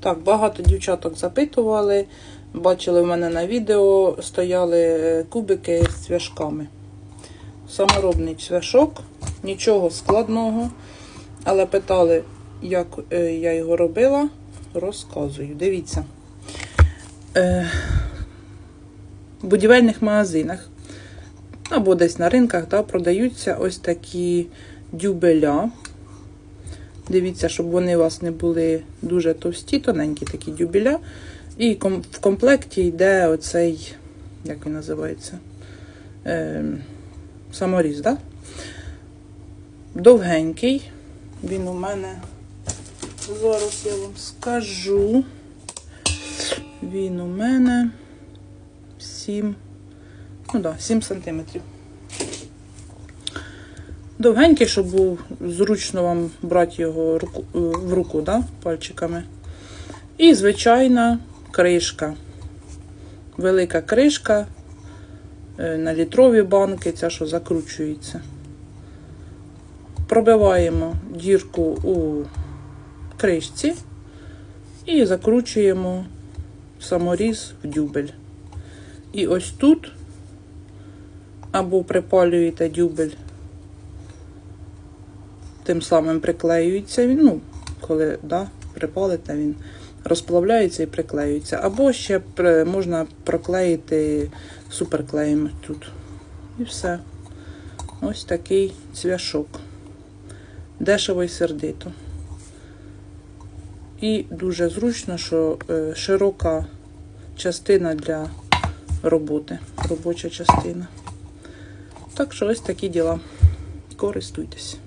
Так, багато дівчаток запитували. Бачили в мене на відео, стояли е, кубики з цвяшками. Саморобний цвяшок, нічого складного. Але питали, як е, я його робила, розказую. Дивіться. Е, в будівельних магазинах або десь на ринках да, продаються ось такі дюбеля. Дивіться, щоб вони у вас не були дуже товсті, тоненькі такі дюбеля. І в комплекті йде оцей, як він називається? Е, саморіз, да? Довгенький. Він у мене. Зараз я вам скажу. Він у мене 7, ну да, 7 сантиметрів. Довгенький, щоб був зручно вам брати його руку, е, в руку, да, пальчиками. І звичайна кришка. Велика кришка е, на літрові банки, ця, що закручується. Пробиваємо дірку у кришці і закручуємо саморіз в дюбель. І ось тут або припалюєте дюбель, тим самим приклеюється він, ну, коли да, припалите, він розплавляється і приклеюється. Або ще можна проклеїти суперклеєм тут. І все. Ось такий цвяшок. Дешево і сердито. І дуже зручно, що е, широка частина для роботи, робоча частина. Так що ось такі діла. Користуйтесь.